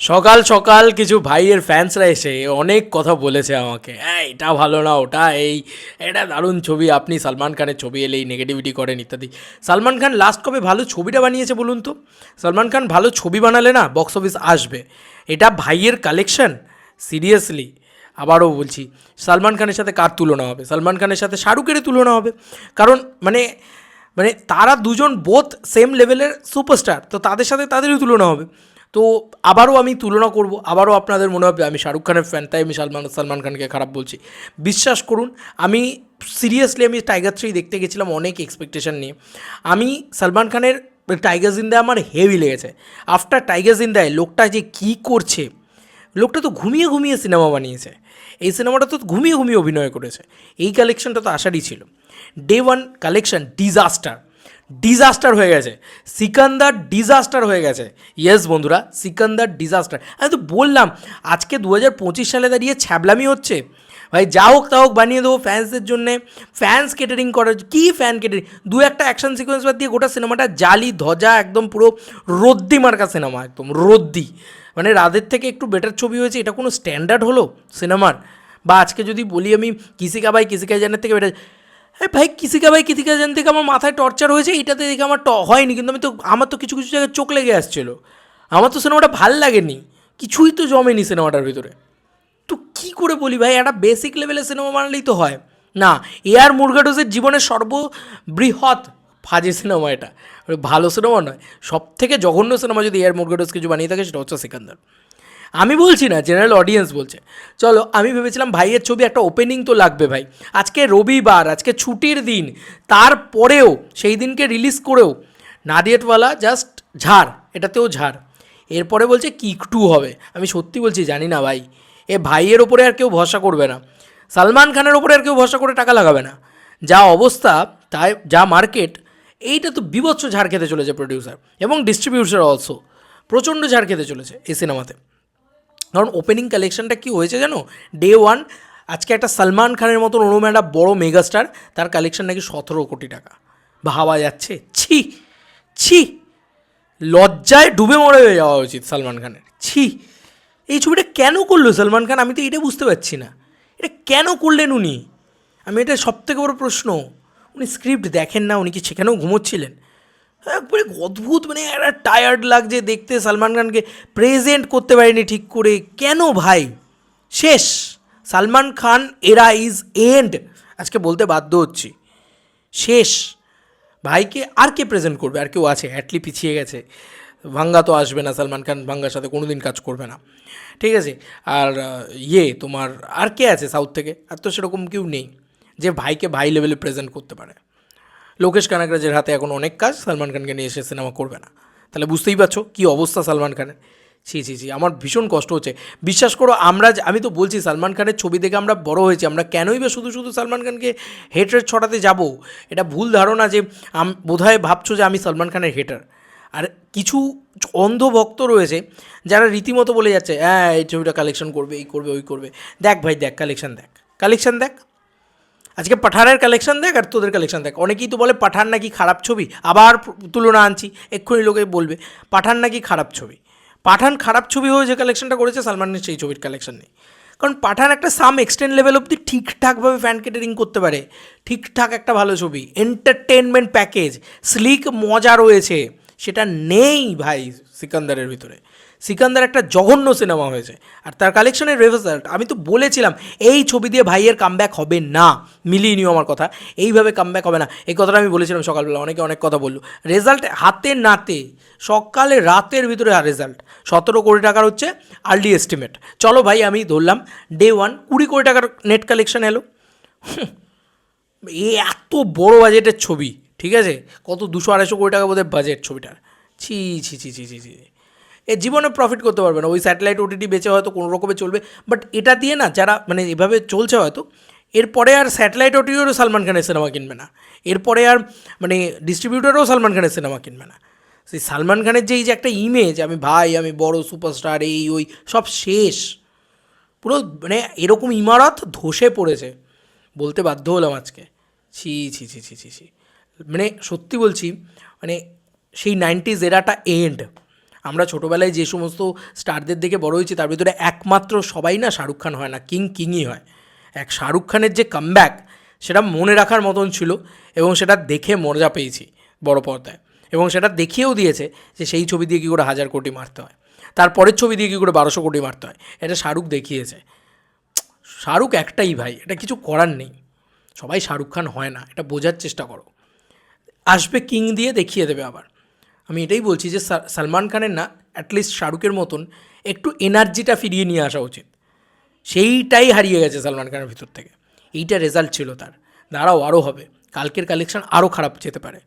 সকাল সকাল কিছু ভাইয়ের ফ্যান্সরা এসে অনেক কথা বলেছে আমাকে। হ্যাঁ এটা ভালো না, ওটা এই, এটা দারুণ ছবি, আপনি সালমান খানের ছবি এলেই নেগেটিভিটি করেন, ইত্যাদি। সালমান খান লাস্ট কবে ভালো ছবিটা বানিয়েছে বলুন তো? সালমান খান ভালো ছবি বানালে না বক্স অফিস আসবে। এটা ভাইয়ের কালেকশন সিরিয়াসলি আবারও বলছি, সালমান খানের সাথে কার তুলনা হবে? সালমান খানের সাথে শাহরুখের তুলনা হবে। কারণ মানে মানে তারা দুজন বোথ সেম লেভেলের সুপারস্টার তো তাদের সাথে তাদেরই তুলনা হবে। তো আবারও আমি তুলনা করব, আবারও আপনাদের মনে হবে আমি শাহরুখ খানের ফ্যান তাই আমি সালমান সালমান খানকে খারাপ বলছি। বিশ্বাস করুন, আমি সিরিয়াসলি আমি টাইগার থ্রি দেখতে গেছিলাম অনেক এক্সপেকটেশন নিয়ে। আমি সালমান খানের টাইগার জিন্দায় আমার হেভি লেগেছে। আফটার টাইগার জিন্দায় লোকটা যে কী করছে, লোকটা তো ঘুমিয়ে ঘুমিয়ে সিনেমা বানিয়েছে। এই সিনেমাটা তো ঘুমিয়ে ঘুমিয়ে অভিনয় করেছে। এই কালেকশনটা তো আসারই ছিল। Day one collection disaster disaster হয়ে গেছে। সিকান্দার ডিজাস্টার হয়ে গেছে। ইয়েস বন্ধুরা, সিকান্দার ডিজাস্টার আমি তো বললাম, আজকে দু হাজার পঁচিশ সালে দাঁড়িয়ে ছ্যাবলামি হচ্ছে। ভাই, যা হোক তা হোক, বানিয়ে দেবো ফ্যান্সদের জন্যে। ফ্যান্স কেটারিং করার কী ফ্যান কেটারিং দু একটা অ্যাকশন সিকোয়েন্স বাদ দিয়ে গোটা সিনেমাটা জালি, ধজা, একদম পুরো রদ্দি মার্কা সিনেমা একদম রদ্দি। মানে রাদের থেকে একটু বেটার ছবি হয়েছে, এটা কোনো স্ট্যান্ডার্ড হলো সিনেমার বা আজকে যদি বলি আমি, কিসিকা ভাই, কিসিকা জানের থেকে বেটার হ্যাঁ ভাই কিসিকা ভাই? কিসিকা জান থেকে আমার মাথায় টর্চার হয়েছে? এটাতে দেখে আমার ট হয়নি, কিন্তু আমি তো আমার তো কিছু কিছু জায়গায় চোখ লেগে আসছিল। আমার তো সিনেমাটা ভালো লাগেনি। কিছুই তো জমেনি সিনেমাটার ভিতরে। তো কী করে বলি ভাই? একটা বেসিক লেভেলের সিনেমা বানালেই তো হয়। না এ আর মুরগাডোসের জীবনের সর্ববৃহৎ ফাজে সিনেমা এটা। ভালো সিনেমা নয়। সব থেকে জঘন্য সিনেমা যদি এ আর মুরগাডোস কিছু বানিয়ে থাকে, সেটা হচ্ছে সিকান্দার। আমি বলছি না জেনারেল অডিয়েন্স বলছে। চলো, আমি ভেবেছিলাম ভাইয়ের ছবি একটা ওপেনিং তো লাগবে ভাই। আজকে রবিবার, আজকে ছুটির দিন, তারপরেও, সেই দিনকে রিলিজ করেও, নাদিয়েটওয়ালা জাস্ট ঝাড়, এটাতেও ঝাড়। এরপরে বলছে কিক টু হবে। আমি সত্যি বলছি, জানি না ভাই। এ ভাইয়ের ওপরে আর কেউ ভরসা করবে না। সালমান খানের ওপরে আর কেউ ভরসা করে টাকা লাগাবে না। যা অবস্থা, তাই, যা মার্কেট এইটা তো বিভৎস ঝাড় খেতে চলেছে প্রডিউসার এবং ডিস্ট্রিবিউটার অলসো প্রচণ্ড ঝাড় খেতে চলেছে এই সিনেমাতে কারণ ওপেনিং কালেকশনটা কি হয়েছে জানো? ডে ওয়ান আজকে একটা সালমান খানের মতন ওরম একটা বড়ো মেগাস্টার তার কালেকশন নাকি সতেরো কোটি টাকা। ভাবা যাচ্ছে? ছি ছি, লজ্জায় ডুবে মরে যাওয়া উচিত সালমান খানের। ছি, এই ছবিটা কেন করল সালমান খান? আমি তো এটা বুঝতে পারছি না। এটা কেন করলেন উনি? আমি এটা সব থেকে বড় প্রশ্ন। উনি স্ক্রিপ্ট দেখেন না, উনি কি সেখানেও ঘুমোচ্ছিলেন? একবারে অদ্ভুত মানে একটা টায়ার্ড লাগছে দেখতে, সালমান খানকে প্রেজেন্ট করতে পারেনি ঠিক করে। কেন ভাই? শেষ। সালমান খান, এরা ইজ এন্ড আজকে বলতে বাধ্য হচ্ছি। শেষ। ভাইকে আর কে প্রেজেন্ট করবে? আর কেউ আছে? অ্যাটলি পিছিয়ে গেছে। ভাঙ্গা তো আসবে না, সালমান খান ভাঙ্গার সাথে কোনো দিন কাজ করবে না। ঠিক আছে? আর ইয়ে তোমার, আর কে আছে সাউথ থেকে? আর তো সেরকম কেউ নেই, যে ভাইকে ভাই লেভেলে প্রেজেন্ট করতে পারে। লোকেশ কানাকরাজের হাতে এখন অনেক কাজ, সালমান খানকে নিয়ে এসে সিনেমা করবে না। তাহলে বুঝতেই পারছ কী অবস্থা সালমান খানের? ছি ছি ছি, আমার ভীষণ কষ্ট হচ্ছে। বিশ্বাস করো, আমরা আমি তো বলছি সালমান খানের ছবি দেখে আমরা বড় হয়েছি, আমরা কেনই বা শুধু শুধু সালমান খানকে হেটার ছড়াতে যাব? এটা ভুল ধারণা যে বোধহয় ভাবছ যে আমি সালমান খানের হেটার আর কিছু অন্ধ ভক্ত রয়েছে যারা রীতিমতো বলে যাচ্ছে হ্যাঁ এই ছবিটা কালেকশন করবে, এই করবে, ওই করবে। দেখ ভাই, দেখ কালেকশন দেখ। কালেকশন দেখ। আজকে পাঠানের কালেকশন দেখ আর তোদের কালেকশন দেখ। অনেকেই তো বলে পাঠান নাকি খারাপ ছবি, আবার তুলনা আনছি, এক্ষুনি লোকে বলবে, পাঠান নাকি খারাপ ছবি। পাঠান খারাপ ছবি হয়ে যে কালেকশনটা করেছে সালমানের সেই ছবির কালেকশন নেই। কারণ পাঠান একটা সাম এক্সটেন্ড লেভেল অব্দি ঠিকঠাকভাবে ফ্যান কেটারিং করতে পারে। ঠিকঠাক একটা ভালো ছবি এন্টারটেনমেন্ট প্যাকেজ স্লিক মজা রয়েছে, সেটা নেই ভাই সিকান্দারের ভিতরে। সিকান্দার একটা জঘন্য সিনেমা হয়েছে। আর তার কালেকশনের রেজাল্ট আমি তো বলেছিলাম, এই ছবি দিয়ে ভাইয়ের কামব্যাক হবে না। মিলিয়ে নিও আমার কথা। এইভাবে কামব্যাক হবে না। এই কথাটা আমি বলেছিলাম সকালবেলা, অনেকে অনেক কথা বলল। রেজাল্ট হাতে নাতে, সকালে রাতের ভিতরে রেজাল্ট সতেরো কোটি টাকার হচ্ছে আর্লি এস্টিমেট চলো ভাই, আমি ধরলাম ডে ওয়ান কুড়ি কোটি টাকার নেট কালেকশন এলো। এ এত বড় বাজেটের ছবি, ঠিক আছে? কত দুশো আড়াইশো কোটি টাকা বোধহয় বাজেট ছবিটার। ছি ছি ছি ছি ছি ছি। এ জীবনে প্রফিট করতে পারবে না। ওই স্যাটেলাইট ওটিটি বেচে হয়তো কোনো রকমে চলবে। বাট এটা দিয়ে না, যারা মানে এভাবে চলছে হয়তো, এরপরে আর স্যাটেলাইট ওটিটিরও সালমান খানের সিনেমা কিনবে না। এরপরে আর মানে ডিস্ট্রিবিউটারও সালমান খানের সিনেমা কিনবে না। সেই সালমান খানের যে এই যে একটা ইমেজ আমি ভাই, আমি বড় সুপারস্টার এই, ওই, সব শেষ। পুরো মানে এরকম ইমারত ধসে পড়েছে। বলতে বাধ্য হলাম আজকে। ছি ছি ছি ছি ছি ছি। মানে সত্যি বলছি মানে সেই নাইনটিজ এরাটা এন্ড আমরা ছোটোবেলায় যে সমস্ত স্টারদের দেখে বড় হয়েছি, তার ভিতরে একমাত্র সবাই না শাহরুখ খান হয় না, কিং কিংই হয়। এক শাহরুখ খানের যে কামব্যাক সেটা মনে রাখার মতন ছিল এবং সেটা দেখে মজা পেয়েছি বড় পর্দায়। এবং সেটা দেখিয়েও দিয়েছে যে সেই ছবি দিয়ে কী করে হাজার কোটি মারতে হয়। তারপরের ছবি দিয়ে কী করে বারোশো কোটি মারতে হয়, এটা শাহরুখ দেখিয়েছে। শাহরুখ একটাই ভাই, এটা কিছু করার নেই। সবাই শাহরুখ খান হয় না, এটা বোঝার চেষ্টা করো। আসবে কিং দিয়ে দেখিয়ে দেবে আবার। আমি এটাই বলছি যে সালমান খানের না অ্যাটলিস্ট শাহরুখের মতন একটু এনার্জিটা ফিরিয়ে নিয়ে আসা উচিত। সেইটাই হারিয়ে গেছে সালমান খানের ভিতর থেকে। এইটা রেজাল্ট ছিল তার। দাঁড়াও আরও হবে। কালকের কালেকশন আরও খারাপ যেতে পারে।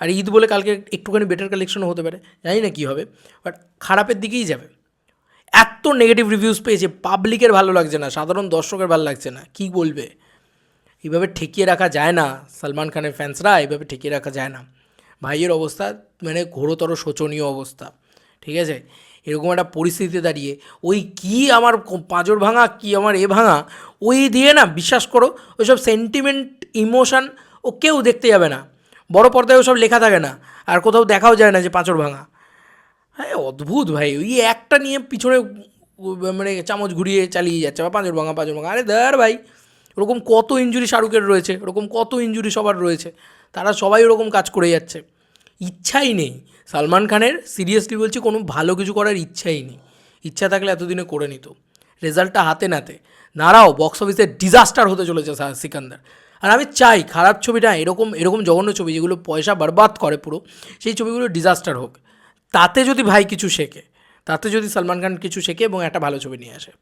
আর ঈদ বলে কালকে একটুখানি বেটার কালেকশনও হতে পারে। জানি না কী হবে বাট খারাপের দিকেই যাবে। এত নেগেটিভ রিভিউজ পেয়েছে পাবলিকের ভালো লাগছে না, সাধারণ দর্শকের ভালো লাগছে না। কী বলবে? এইভাবে ঠেকিয়ে রাখা যায় না সালমান খানের ফ্যান্সরা এইভাবে ঠেকিয়ে রাখা যায় না। ভাইয়ের অবস্থা মানে ঘোরতর শোচনীয় অবস্থা, ঠিক আছে? এরকম একটা পরিস্থিতিতে দাঁড়িয়ে, ওই কি আমার পাঁজর ভাঙা, কি আমার এ ভাঙা, ওই দিয়ে না বিশ্বাস করো, ওইসব সেন্টিমেন্ট ইমোশান ও কেউ দেখতে যাবে না। বড় পর্দায় ওসব লেখা থাকে না, আর কোথাও দেখাও যায় না যে পাঁচর ভাঙা। হ্যাঁ অদ্ভুত ভাই, ওই একটা নিয়ে পিছনে মানে চামচ ঘুরিয়ে চালিয়ে যাচ্ছে, বা পাঁচর ভাঙা পাঁচর ভাঙা। আরে দাঁড় ভাই, ওরকম কত ইঞ্জুরি শাহরুখের রয়েছে, ওরকম কত ইঞ্জুরি সবার রয়েছে। তারা সবাই ওরকম কাজ করে যাচ্ছে। ইচ্ছাই নেই। সালমান খানের সিরিয়াসলি বলছি কোনো ভালো কিছু করার ইচ্ছাই নেই। ইচ্ছা থাকলে এতদিনে করে নিত। রেজাল্টটা হাতে নাতে। নাড়াও বক্স অফিসে ডিজাস্টার হতে চলেছে সিকান্দার। আর আমি চাই খারাপ ছবিটা এরকম এরকম জঘন্য ছবি যেগুলো পয়সা বরবাদ করে পুরো, সেই ছবিগুলো ডিজাস্টার হোক। তাতে যদি ভাই কিছু শেখে, তাতে যদি সালমান খান কিছু শেখে এবং একটা ভালো ছবি নিয়ে আসে।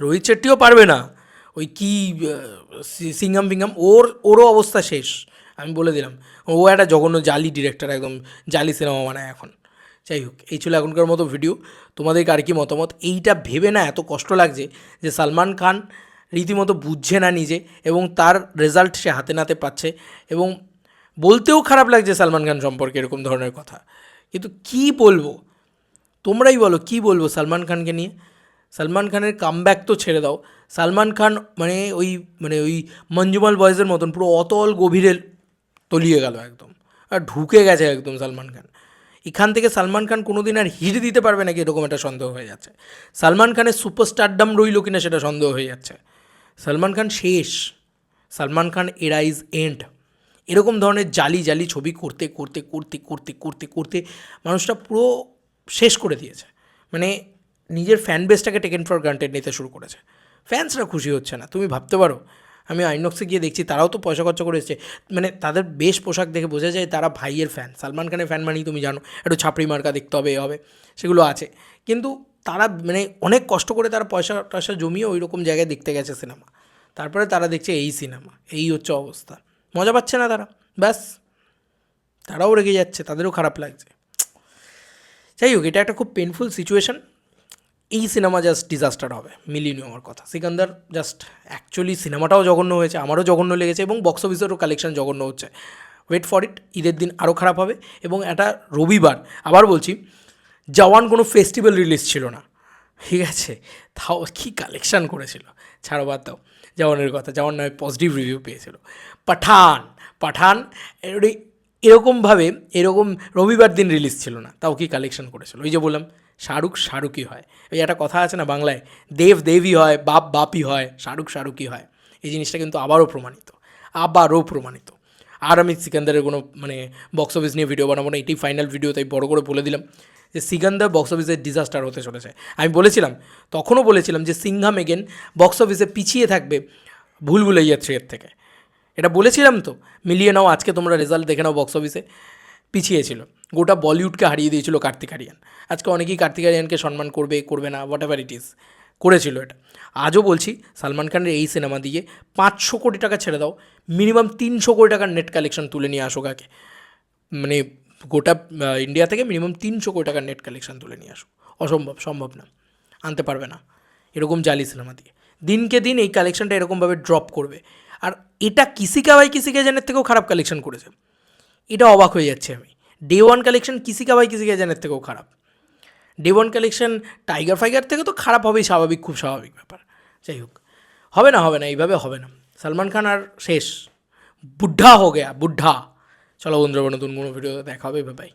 রোহিত শেট্টিও পারবে না। ওই কি সিঙ্গাম ফিঙ্গাম, ওর, ওরও অবস্থা শেষ। আমি বলে দিলাম, ও একটা জঘন্য জালি ডিরেক্টর একদম জালি সিনেমা বানায় এখন। যাই হোক, এই ছিল এখনকার মতো ভিডিও তোমাদেরকে আর কি মতামত? এইটা ভেবে না এত কষ্ট লাগছে যে সালমান খান রীতিমতো বুঝছে না নিজে এবং তার রেজাল্ট সে হাতে নাতে পাচ্ছে এবং বলতেও খারাপ লাগছে সালমান খান সম্পর্কে এরকম ধরনের কথা। কিন্তু কি বলব? তোমরাই বলো, কি বলব সালমান খানকে নিয়ে? সালমান খানের কামব্যাক তো ছেড়ে দাও। সালমান খান মানে ওই মানে ওই মঞ্জুমাল বয়েজের মতন পুরো অতল গভীরে তলিয়ে গেল একদম। আর ঢুকে গেছে একদম সালমান খান। এখান থেকে সালমান খান কোনো দিন আর হিট দিতে পারবে নাকি এরকম একটা সন্দেহ হয়ে যাচ্ছে। সালমান খানের সুপারস্টারডাম রইল কিনা সেটা সন্দেহ হয়ে যাচ্ছে। সালমান খান শেষ। সালমান খান এরা ইজ এন্ড এরকম ধরনের জালি জালি ছবি করতে করতে করতে করতে করতে করতে মানুষটা পুরো শেষ করে দিয়েছে। মানে নিজের ফ্যান বেসটাকে টেকেন ফর গ্রান্টেড নিতে শুরু করেছে। ফ্যান্সরা খুশি হচ্ছে না, তুমি ভাবতে পারো। আমি আইনক্সে গিয়ে দেখছি, তারাও তো পয়সা খরচা করে এসেছে। মানে তাদের বেশ পোশাক দেখে বোঝা যায় তারা ভাইয়ের ফ্যান সালমান খানের ফ্যান মানেই তুমি জানো, একটু ছাপড়ি মার্কা দেখতে হবে হবে, সেগুলো আছে। কিন্তু তারা মানে অনেক কষ্ট করে তারা পয়সা টয়সা জমিয়ে ওই রকম জায়গায় দেখতে গেছে সিনেমা। তারপরে তারা দেখছে এই সিনেমা, এই হচ্ছে অবস্থা। মজা পাচ্ছে না তারা, ব্যাস। তারাও রেগে যাচ্ছে, তাদেরও খারাপ লাগছে। যাই হোক, এটা একটা খুব পেনফুল সিচুয়েশন এই সিনেমা জাস্ট ডিজাস্টার হবে মিলিনি আমার কথা। সিকান্দার জাস্ট অ্যাকচুয়ালি সিনেমাটাও জঘন্য হয়েছে, আমারও জঘন্য লেগেছে এবং বক্স অফিসেরও কালেকশন জঘন্য হচ্ছে। ওয়েট ফর ইট ঈদের দিন আরও খারাপ হবে এবং এটা রবিবার, আবার বলছি, জওয়ান কোনো ফেস্টিভ্যাল রিলিজ ছিল না। ঠিক আছে, তাও কী কালেকশান করেছিল? ছাড়ো বাদ দাও, জওয়ানের কথা, জওয়ান নয় পজিটিভ রিভিউ পেয়েছিল। পাঠান পাঠান এর- এরকমভাবে, এরকম রবিবার দিন রিলিজ ছিল না, তাও কি কালেকশন করেছিল? ওই যে বললাম শাহরুখ শাহরুখই হয়। ওই একটা কথা আছে না বাংলায়, দেব দেবী হয়, বাপ বাপই হয়, শাহরুখ শাহরুখই হয়। এই জিনিসটা কিন্তু আবারও প্রমাণিত আবারও প্রমাণিত। আর আমি সিকান্দারের কোনো মানে বক্স অফিস নিয়ে ভিডিও বানাবো না এটাই ফাইনাল ভিডিও তাই বড় করে বলে দিলাম যে সিকান্দার বক্স অফিসে ডিজাস্টার হতে চলেছে। আমি বলেছিলাম, তখনও বলেছিলাম যে সিংহাম এগেন বক্স অফিসে পিছিয়ে থাকবে ভুল ভুলে যাচ্ছে এর থেকে। এটা বলেছিলাম তো, মিলিয়ে নাও, আজকে তোমরা রেজাল্ট দেখে নাও বক্স অফিসে পিছিয়ে ছিল গোটা বলিউডকে হারিয়ে দিয়েছিল কার্তিক আরিয়ান আজকে অনেকেই কার্তিক আরিয়ানকে সম্মান করবে করবে না হোয়াট এভার ইট ইজ করেছিল এটা। আজও বলছি, সালমান খানের এই সিনেমা দিয়ে পাঁচশো কোটি টাকা ছেড়ে দাও মিনিমাম তিনশো কোটি টাকার নেট কালেকশন তুলে নিয়ে আসো কাকে। মানে গোটা ইন্ডিয়া থেকে মিনিমাম তিনশো কোটি টাকার নেট কালেকশন তুলে নিয়ে আসো। অসম্ভব, সম্ভব না। আনতে পারবে না। এরকম জালি সিনেমা দিয়ে। দিনকে দিন এই কালেকশনটা এরকমভাবে ড্রপ করবে। আর এটা কিসিকা ভাই কিসিকা জানের থেকেও খারাপ কালেকশন করেছে। এটা অবাক হয়ে যাচ্ছে আমি। ডে ওয়ান কালেকশন কিসিকা ভাই কিসিকা জানের থেকেও খারাপ। ডে ওয়ান কালেকশন টাইগার ফাইগার থেকে তো খারাপ হবেই স্বাভাবিক, খুব স্বাভাবিক ব্যাপার। যাই হোক, হবে না হবে না, এইভাবে হবে না। সালমান খান আর শেষ। বুদ্ধা হো গেয়া বুদ্ধা চলো বন্ধুরা, নতুন কোনো ভিডিও দেখা হবে বাই